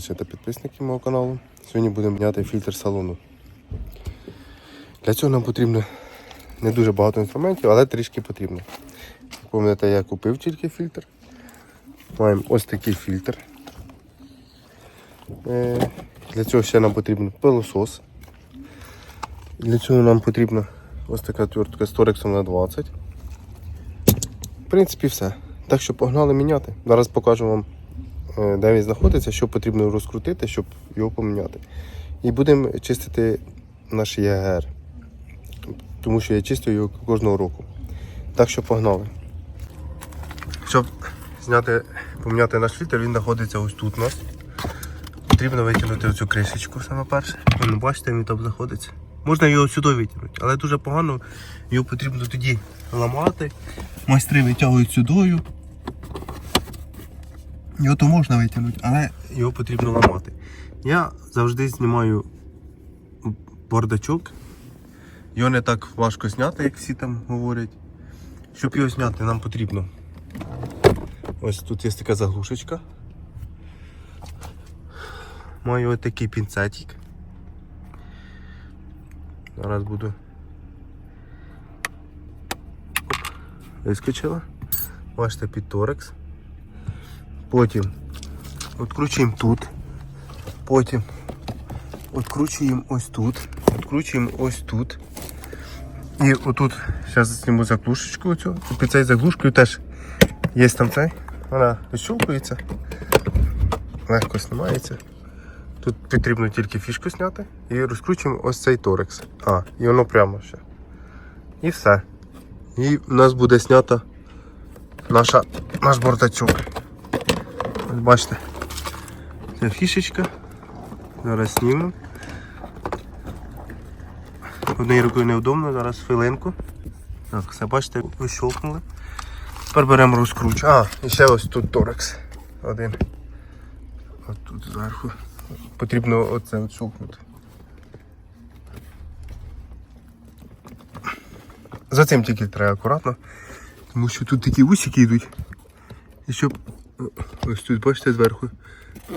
користувачі та підписники мого каналу. Сьогодні будемо міняти фільтр салону. Для цього нам потрібно не дуже багато інструментів, але трішки потрібно. Пам'ятаєте, я купив тільки фільтр. Маємо ось такий фільтр. Е, Для цього ще нам потрібен пилосос. Для цього нам потрібна ось така твертка з торексом на 20. В принципі, все. Так що погнали міняти. Зараз покажу вам, де він знаходиться, що потрібно розкрутити, щоб його поміняти. І будемо чистити наш ЄГР. Тому що я чистю його кожного року. Так що погнали. Щоб зняти, поміняти наш фільтр, він знаходиться ось тут у нас. Потрібно витягнути оцю кришечку саме перше. Вон, бачите, він там знаходиться. Можна його сюди витягнути, але дуже погано його потрібно тоді ламати. Майстри витягують сюдою. Його то можна витягнути, але його потрібно ламати. Я завжди знімаю бардачок. Його не так важко зняти, як всі там говорять. Щоб його зняти, нам потрібно. Ось тут є така заглушечка. Маю ось такий пінцетик. Зараз буду. Оп. Вискочила. Бачите, під торекс. Потім відкручуємо тут. Потім відкручуємо ось тут. Відкручуємо ось тут. І отут зараз зніму заглушечку оцю. І Під цією заглушкою теж є там цей. Вона відщолкується. Легко знімається. Тут потрібно тільки фішку зняти і розкручуємо ось цей торекс. А, і воно прямо ще. І все. І в нас буде знята наша, наш бортачок. Ось бачите. Це фішечка. Зараз знімемо. Однією рукою невдобно, зараз хвилинку. Так, все бачите, вищолкнули. Тепер беремо розкруч. А, і ще ось тут торекс. Один. Ось тут зверху. Потрібно оце відщолкнути. За цим тільки треба акуратно, тому що тут такі вусики йдуть. І щоб ось тут, бачите, зверху.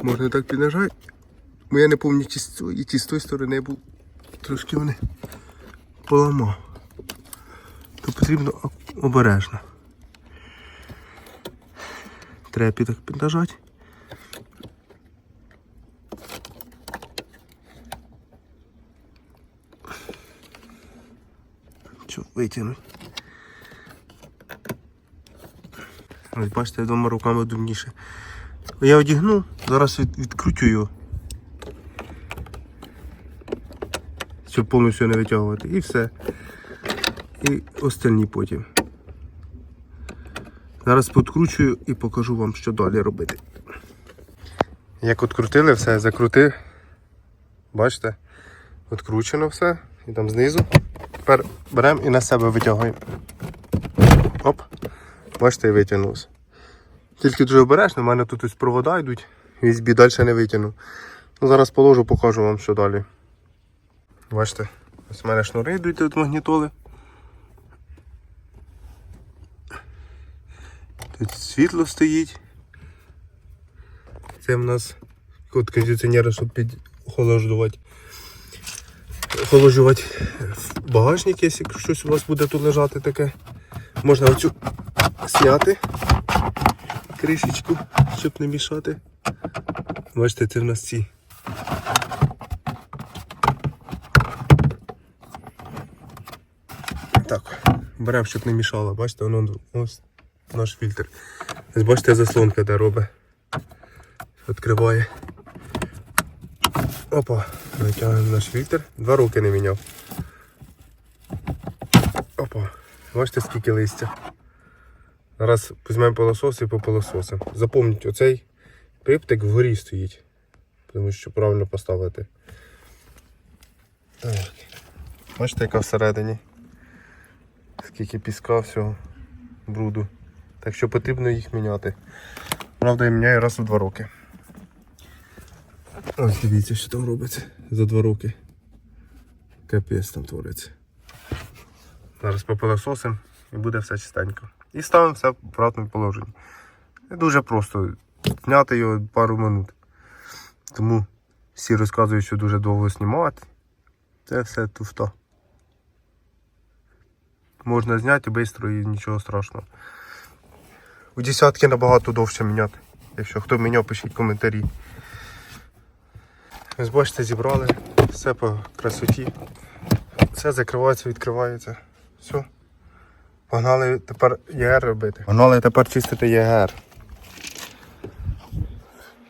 Можна так піднажати. Бо я не пам'ятаю, цієї, чи з тої сторони був. Трошки вони поламав. То потрібно обережно. Треба так піднажати. Що, витягнуть. Ось бачите, двома руками думніше. Я одягну, зараз від, відкручу його. Щоб повністю не витягувати. І все. І остальні потім. Зараз підкручую і покажу вам, що далі робити. Як відкрутили все, закрутив. Бачите? Відкручено все. І там знизу. Тепер беремо і на себе витягуємо. Оп. Бачите, я витягнувся. Тільки дуже обережно, в мене тут ось провода йдуть, USB далі не витягну. Ну, зараз положу, покажу вам, що далі. Бачите, ось в мене шнури йдуть від магнітоли. Тут світло стоїть. Це в нас код кондиціонера, щоб підохолоджувати. Охолоджувати багажник, якщо щось у вас буде тут лежати таке. Можна оцю зняти кришечку, щоб не мішати. Бачите, це в нас ці. Так, беремо, щоб не мішало. Бачите, воно ось наш фільтр. Бачите, заслонка де робить. Відкриває. Опа, витягуємо наш фільтр. Два роки не міняв. Опа, бачите, скільки листя. Зараз візьмемо пилосос і попилососимо. Запомніть, оцей приптик вгорі стоїть. Тому що правильно поставити. Так. Бачите, яка всередині. Скільки піска всього, бруду. Так що потрібно їх міняти. Правда, я міняю раз у два роки. Ось дивіться, що там робиться за два роки. Капець там твориться. Зараз попилососимо і буде все чистенько. І ставимо все в обратне положення. І дуже просто зняти його пару минут. Тому всі розказують, що дуже довго знімати. Це все туфта. Можна зняти швидко і нічого страшного. У десятки набагато довше міняти. Якщо хто міняв, пишіть коментарі. Ось бачите, зібрали все по красоті. Все закривається, відкривається. Все. Погнали тепер ЄГР робити. Погнали тепер чистити ЄГР.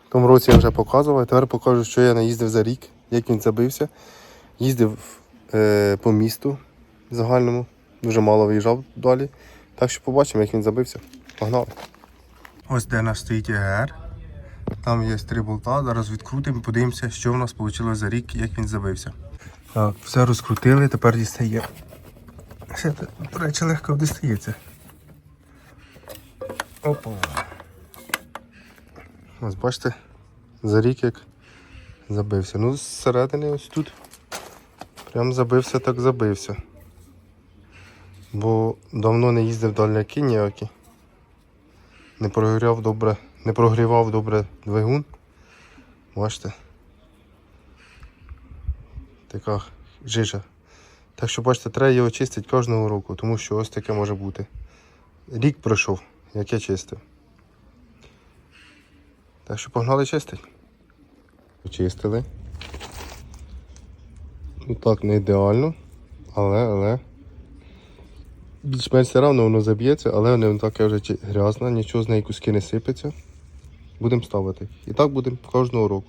В тому році я вже показував, тепер покажу, що я наїздив за рік, як він забився. Їздив е, по місту загальному, дуже мало виїжджав далі. Так що побачимо, як він забився. Погнали. Ось де наш стоїть ЄГР. Там є три болта, зараз відкрутимо, подивимося, що в нас вийшло за рік, як він забився. Так, все розкрутили, тепер дістає. Все, до речі, легко дістається. Опа. Ось бачите, за рік як забився. Ну, зсередини ось тут. Прям забився, так забився. Бо давно не їздив дальняки ніякі. Не прогрівав добре, не прогрівав добре двигун. Бачите? Така жижа. Так що бачите, треба його чистити кожного року, тому що ось таке може бути. Рік пройшов, як я чистив. Так що погнали чистити. Почистили. Ну так, не ідеально, але, але. Більш-менш все одно воно заб'ється, але не таке вже грязне, нічого з неї куски не сипеться. Будемо ставити. І так будемо кожного року.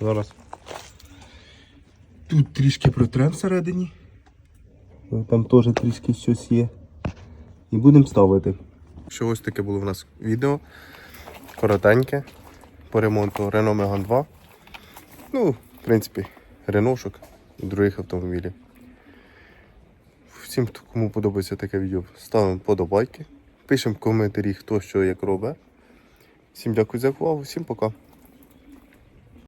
Зараз. Тут трішки протрем всередині. Там теж трішки щось є. І будемо ставити. Що ось таке було в нас відео. Коротеньке. По ремонту Renault Megane 2. Ну, в принципі, реношок і других автомобілів. Всім, кому подобається таке відео, ставимо подобайки. Пишемо в коментарі, хто що як робить. Всім дякую за увагу, всім пока.